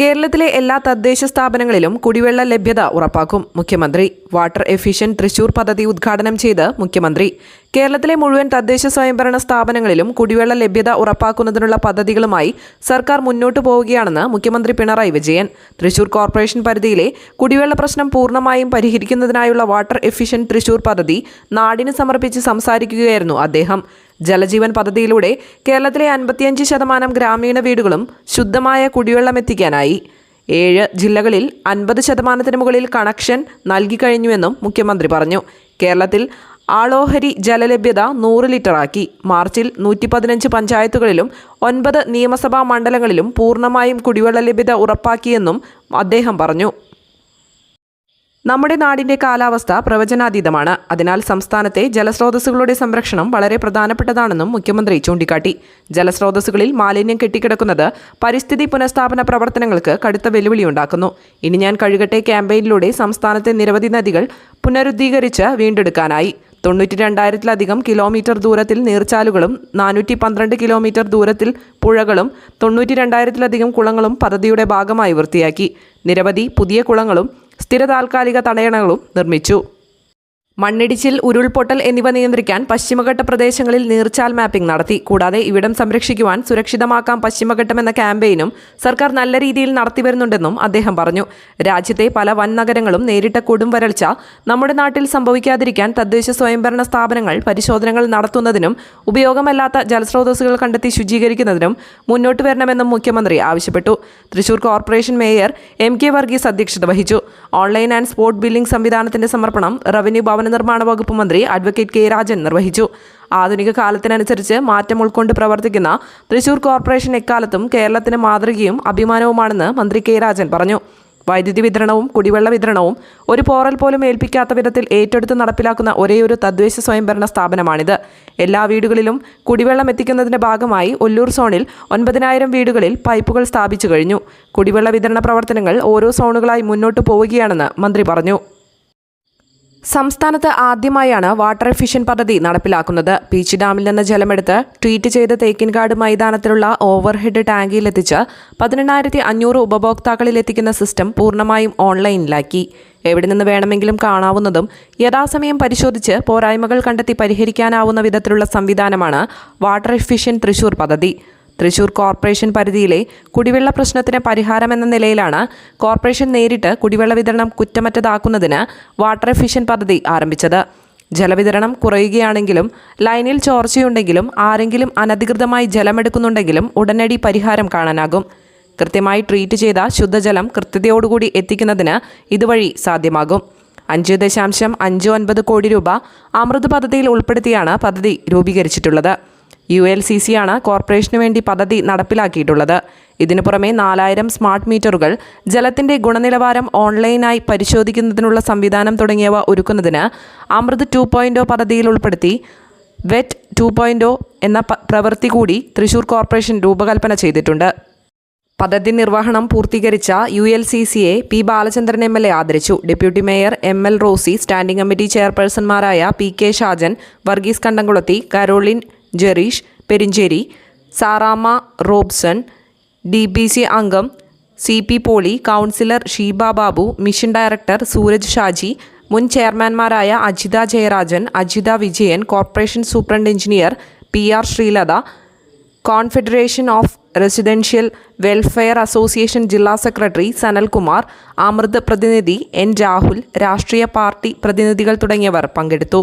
കേരളത്തിലെ എല്ലാ തദ്ദേശ സ്ഥാപനങ്ങളിലും കുടിവെള്ള ലഭ്യത ഉറപ്പാക്കും. മുഖ്യമന്ത്രി വാട്ടർ എഫിഷ്യൻ തൃശൂർ പദ്ധതി ഉദ്ഘാടനം ചെയ്ത് മുഖ്യമന്ത്രി. കേരളത്തിലെ മുഴുവൻ തദ്ദേശ സ്വയംഭരണ സ്ഥാപനങ്ങളിലും കുടിവെള്ള ലഭ്യത ഉറപ്പാക്കുന്നതിനുള്ള പദ്ധതികളുമായി സർക്കാർ മുന്നോട്ടു പോവുകയാണെന്ന് മുഖ്യമന്ത്രി പിണറായി വിജയൻ. തൃശൂർ കോർപ്പറേഷൻ പരിധിയിലെ കുടിവെള്ള പ്രശ്നം പൂർണമായും പരിഹരിക്കുന്നതിനായുള്ള വാട്ടർ എഫിഷ്യൻ തൃശൂർ പദ്ധതി നാടിന് സമർപ്പിച്ച് സംസാരിക്കുകയായിരുന്നു അദ്ദേഹം. ജലജീവൻ പദ്ധതിയിലൂടെ കേരളത്തിലെ അൻപത്തിയഞ്ച് ശതമാനം ഗ്രാമീണ വീടുകളും ശുദ്ധമായ കുടിവെള്ളം എത്തിക്കാനായി. ഏഴ് ജില്ലകളിൽ അൻപത് ശതമാനത്തിന് മുകളിൽ കണക്ഷൻ നൽകിക്കഴിഞ്ഞുവെന്നും മുഖ്യമന്ത്രി പറഞ്ഞു. കേരളത്തിൽ ആളോഹരി ജലലഭ്യത നൂറ് ലിറ്ററാക്കി. മാർച്ചിൽ നൂറ്റി പതിനഞ്ച് പഞ്ചായത്തുകളിലും ഒൻപത് നിയമസഭാ മണ്ഡലങ്ങളിലും പൂർണമായും കുടിവെള്ള ലഭ്യത ഉറപ്പാക്കിയെന്നും അദ്ദേഹം പറഞ്ഞു. നമ്മുടെ നാടിന്റെ കാലാവസ്ഥ പ്രവചനാതീതമാണ്. അതിനാൽ സംസ്ഥാനത്തെ ജലസ്രോതസ്സുകളുടെ സംരക്ഷണം വളരെ പ്രധാനപ്പെട്ടതാണെന്നും മുഖ്യമന്ത്രി ചൂണ്ടിക്കാട്ടി. ജലസ്രോതസ്സുകളിൽ മാലിന്യം കെട്ടിക്കിടക്കുന്നത് പരിസ്ഥിതി പുനഃസ്ഥാപന പ്രവർത്തനങ്ങൾക്ക് കടുത്ത വെല്ലുവിളിയുണ്ടാക്കുന്നു. ഇനി ഞാൻ കഴുകട്ടെ ക്യാമ്പയിനിലൂടെ സംസ്ഥാനത്തെ നിരവധി നദികൾ പുനരുദ്ധീകരിച്ച് വീണ്ടെടുക്കാനായി. തൊണ്ണൂറ്റി രണ്ടായിരത്തിലധികം കിലോമീറ്റർ ദൂരത്തിൽ നീർച്ചാലുകളും നാനൂറ്റി പന്ത്രണ്ട് കിലോമീറ്റർ ദൂരത്തിൽ പുഴകളും തൊണ്ണൂറ്റി രണ്ടായിരത്തിലധികം കുളങ്ങളും പദ്ധതിയുടെ ഭാഗമായി വൃത്തിയാക്കി. നിരവധി പുതിയ കുളങ്ങളും സ്ഥിര താൽക്കാലിക തടയണകളും നിർമ്മിച്ചു. മണ്ണിടിച്ചിൽ ഉരുൾപൊട്ടൽ എന്നിവ നിയന്ത്രിക്കാൻ പശ്ചിമഘട്ട പ്രദേശങ്ങളിൽ നീർച്ചാൽ മാപ്പിംഗ് നടത്തി. കൂടാതെ ഇവിടം സംരക്ഷിക്കുവാൻ സുരക്ഷിതമാക്കാം പശ്ചിമഘട്ടം എന്ന ക്യാമ്പയിനും സർക്കാർ നല്ല രീതിയിൽ നടത്തിവരുന്നുണ്ടെന്നും അദ്ദേഹം പറഞ്ഞു. രാജ്യത്തെ പല വൻ നഗരങ്ങളും നേരിട്ട കൊടും വരൾച്ച നമ്മുടെ നാട്ടിൽ സംഭവിക്കാതിരിക്കാൻ തദ്ദേശ സ്വയംഭരണ സ്ഥാപനങ്ങൾ പരിശോധനകൾ നടത്തുന്നതിനും ഉപയോഗമല്ലാത്ത ജലസ്രോതസ്സുകൾ കണ്ടെത്തി ശുചീകരിക്കുന്നതിനും മുന്നോട്ട് വരണമെന്നും മുഖ്യമന്ത്രി ആവശ്യപ്പെട്ടു. Thrissur corporation mayor M K Varghese അധ്യക്ഷത വഹിച്ചു. ഓൺലൈൻ ആൻഡ് സ്പോട്ട് ബില്ലിംഗ് സംവിധാനത്തിന്റെ സമർപ്പണം റവന്യൂ ഭവന നിർമ്മാണ വകുപ്പ് മന്ത്രി അഡ്വക്കേറ്റ് കെ രാജൻ നിർവഹിച്ചു. ആധുനിക കാലത്തിനനുസരിച്ച് മാറ്റം ഉൾക്കൊണ്ട് പ്രവർത്തിക്കുന്ന തൃശൂർ കോർപ്പറേഷൻ എക്കാലത്തും കേരളത്തിന് മാതൃകയും അഭിമാനവുമാണെന്ന് മന്ത്രി കെ രാജൻ പറഞ്ഞു. വൈദ്യുതി വിതരണവും കുടിവെള്ള വിതരണവും ഒരു പോറൽ പോലും ഏൽപ്പിക്കാത്ത വിധത്തിൽ ഏറ്റെടുത്ത് നടപ്പിലാക്കുന്ന ഒരേയൊരു തദ്ദേശ സ്വയംഭരണ സ്ഥാപനമാണിത്. എല്ലാ വീടുകളിലും കുടിവെള്ളം എത്തിക്കുന്നതിന്റെ ഭാഗമായി ഒല്ലൂർ സോണിൽ ഒൻപതിനായിരം വീടുകളിൽ പൈപ്പുകൾ സ്ഥാപിച്ചു കഴിഞ്ഞു. കുടിവെള്ള വിതരണ പ്രവർത്തനങ്ങൾ ഓരോ സോണുകളായി മുന്നോട്ടു പോവുകയാണെന്ന് മന്ത്രി പറഞ്ഞു. സംസ്ഥാനത്ത് ആദ്യമായാണ് വാട്ടർ എഫിഷ്യൻ പദ്ധതി നടപ്പിലാക്കുന്നത്. പീച്ച് ഡാമിൽ നിന്ന് ജലമെടുത്ത് ട്രീറ്റ് ചെയ്ത തേക്കിൻകാട് മൈതാനത്തിലുള്ള ഓവർഹെഡ് ടാങ്കിയിലെത്തിച്ച് പതിനെണ്ണായിരത്തി അഞ്ഞൂറ് ഉപഭോക്താക്കളിൽ എത്തിക്കുന്ന സിസ്റ്റം പൂർണമായും ഓൺലൈനിലാക്കി. എവിടെ നിന്ന് വേണമെങ്കിലും കാണാവുന്നതും യഥാസമയം പരിശോധിച്ച് പോരായ്മകൾ കണ്ടെത്തി പരിഹരിക്കാനാവുന്ന വിധത്തിലുള്ള സംവിധാനമാണ് വാട്ടർ എഫിഷ്യൻ തൃശൂർ പദ്ധതി. തൃശൂർ കോർപ്പറേഷൻ പരിധിയിലെ കുടിവെള്ള പ്രശ്നത്തിന് പരിഹാരമെന്ന നിലയിലാണ് കോർപ്പറേഷൻ നേരിട്ട് കുടിവെള്ള വിതരണം കുറ്റമറ്റതാക്കുന്നതിന് വാട്ടർ എഫിഷ്യൻ പദ്ധതി ആരംഭിച്ചത്. ജലവിതരണം കുറയുകയാണെങ്കിലും ലൈനിൽ ചോർച്ചയുണ്ടെങ്കിലും ആരെങ്കിലും അനധികൃതമായി ജലമെടുക്കുന്നുണ്ടെങ്കിലും ഉടനടി പരിഹാരം കാണാനാകും. കൃത്യമായി ട്രീറ്റ് ചെയ്ത ശുദ്ധജലം കൃത്യതയോടുകൂടി എത്തിക്കുന്നതിന് ഇതുവഴി സാധ്യമാകും. അഞ്ച് ദശാംശം അഞ്ച് ഒൻപത് കോടി രൂപ അമൃത് പദ്ധതിയിൽ ഉൾപ്പെടുത്തിയാണ് പദ്ധതി രൂപീകരിച്ചിട്ടുള്ളത്. യു എൽ സി സി ആണ് കോർപ്പറേഷനു വേണ്ടി പദ്ധതി നടപ്പിലാക്കിയിട്ടുള്ളത്. ഇതിനു പുറമെ നാലായിരം സ്മാർട്ട് മീറ്ററുകൾ ജലത്തിന്റെ ഗുണനിലവാരം ഓൺലൈനായി പരിശോധിക്കുന്നതിനുള്ള സംവിധാനം തുടങ്ങിയവ ഒരുക്കുന്നതിന് അമൃത് ടു പോയിന്റ് പദ്ധതിയിൽ ഉൾപ്പെടുത്തി വെറ്റ് ടു പോയിന്റ് എന്ന പ്രവൃത്തി കൂടി തൃശൂർ കോർപ്പറേഷൻ രൂപകൽപ്പന ചെയ്തിട്ടുണ്ട്. പദ്ധതി നിർവഹണം പൂർത്തീകരിച്ച യു എൽ സി സിയെ P Balachandran M L A ആദരിച്ചു. Deputy mayor M L Rosy standing committee ചെയർപേഴ്സൺമാരായ P K Shajan Varghese Kandamkulathi Caroline Jereesh Perincheri Saramma Robson D B C അംഗം C P Polly councillor Sheeba Babu mission director Sooraj Shaji മുൻ ചെയർമാൻമാരായ Ajitha Jayarajan Ajitha Vijayan corporation superintendent engineer P R Sreelatha confederation of residential welfare association ജില്ലാ secretary Sanalkumar Amrut പ്രതിനിധി N Rahul രാഷ്ട്രീയ party പ്രതിനിധികൾ തുടങ്ങിയവർ പങ്കെടുത്തു.